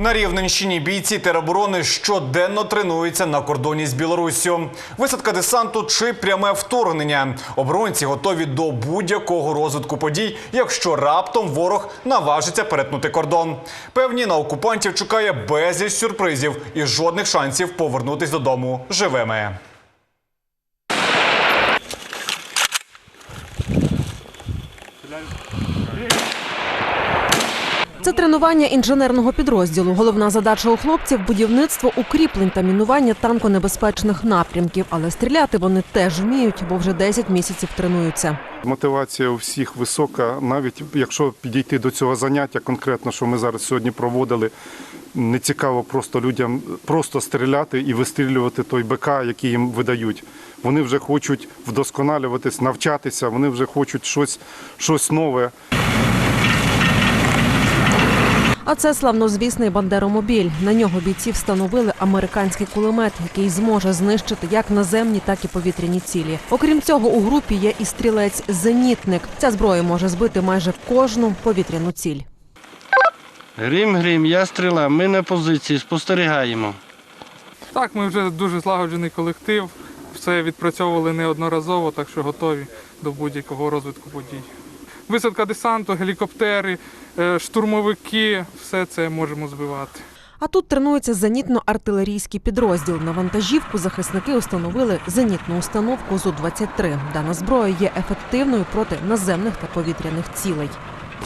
На Рівненщині бійці тероборони щоденно тренуються на кордоні з Білоруссю. Висадка десанту чи пряме вторгнення. Оборонці готові до будь-якого розвитку подій, якщо раптом ворог наважиться перетнути кордон. Певні на окупантів чекає безліч сюрпризів і жодних шансів повернутись додому живими. Це тренування інженерного підрозділу. Головна задача у хлопців будівництво укріплень та мінування танконебезпечних напрямків. Але стріляти вони теж вміють, бо вже 10 місяців тренуються. Мотивація у всіх висока, навіть якщо підійти до цього заняття, конкретно, що ми зараз сьогодні проводили, не цікаво просто людям просто стріляти і вистрілювати той БК, який їм видають. Вони вже хочуть вдосконалюватись, навчатися, вони вже хочуть щось, щось нове. А це славнозвісний бандеромобіль. На нього бійці встановили американський кулемет, який зможе знищити як наземні, так і повітряні цілі. Окрім цього, у групі є і стрілець-зенітник. Ця зброя може збити майже кожну повітряну ціль. Грім, грім, я стріла, ми на позиції, спостерігаємо. Так, ми вже дуже злагоджений колектив, все відпрацьовували неодноразово, так що готові до будь-якого розвитку подій. Висадка десанту, гелікоптери, е, штурмовики все це можемо збивати. А тут тренується зенітно-артилерійський підрозділ. На вантажівку захисники установили зенітну установку ЗУ-23. Дана зброя є ефективною проти наземних та повітряних цілей.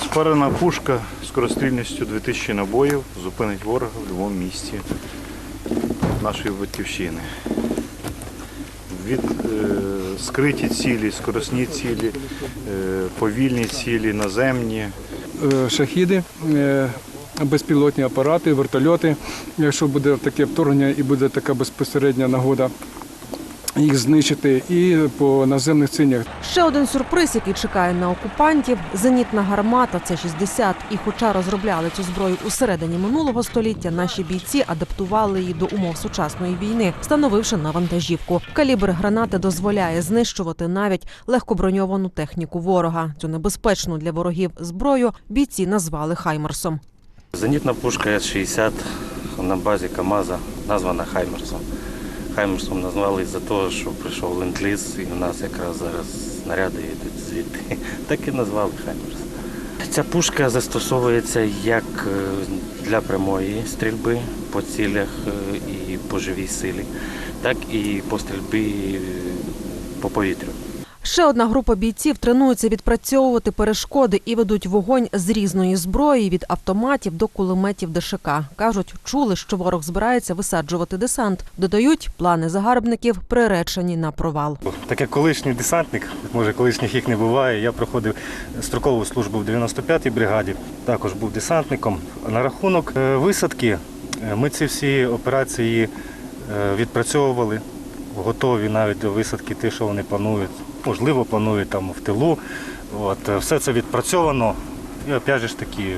Спарена пушка скорострільністю 2000 набоїв зупинить ворога в будь-якому місці нашої батьківщини. Від е, скриті цілі, скоросні цілі, е, повільні цілі, наземні. е, шахіди, безпілотні апарати, вертольоти. Якщо буде таке вторгнення і буде така безпосередня нагода їх знищити, і по наземних цінях. Ще один сюрприз, який чекає на окупантів зенітна гармата С-60. І хоча розробляли цю зброю у середині минулого століття, наші бійці адаптували її до умов сучасної війни, встановивши на вантажівку. Калібр гранати дозволяє знищувати навіть легкоброньовану техніку ворога. Цю небезпечну для ворогів зброю бійці назвали Хаймерсом. Зенітна пушка С-60 на базі КАМАЗа названа Хаймерсом. Хаймерсом назвали із-за того, що прийшов ленд-ліз, і у нас якраз зараз снаряди йдуть звідти. Так і назвали Хаймерс. Ця пушка застосовується як е, для прямої стрільби по цілях е, і по живій силі, так і по стрільбі е, по повітрю. Ще одна група бійців тренується відпрацьовувати перешкоди і ведуть вогонь з різної зброї від автоматів до кулеметів ДШК. кажуть, чули, що ворог збирається висаджувати десант. Додають, плани загарбників приречені на провал. Так як колишній десантник, може колишніх їх не буває. Я проходив строкову службу в 95-й бригаді, також був десантником. На рахунок е, висадки е, ми ці всі операції е, відпрацьовували, готові навіть до висадки, ті, що вони планують. Можливо, планують там в тилу. От, е, все це відпрацьовано і опять же ж таки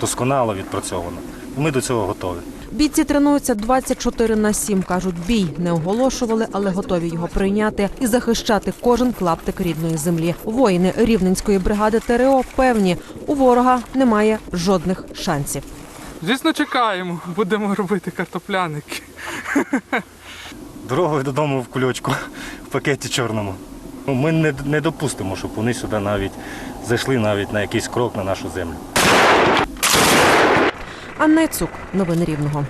досконало відпрацьовано. Ми до цього готові. Бійці тренуються 24 на 7, кажуть, бій не оголошували, але готові його прийняти і захищати кожен клаптик рідної землі. Воїни рівненської бригади ТРО певні, у ворога немає жодних шансів. Звісно, чекаємо, будемо робити картопляники. Дорогою додому в кульочку в пакеті чорному. Ну, Ми не, не допустимо, щоб вони сюди навіть зайшли навіть на якийсь крок на нашу землю. Анна Цук, новини Рівного.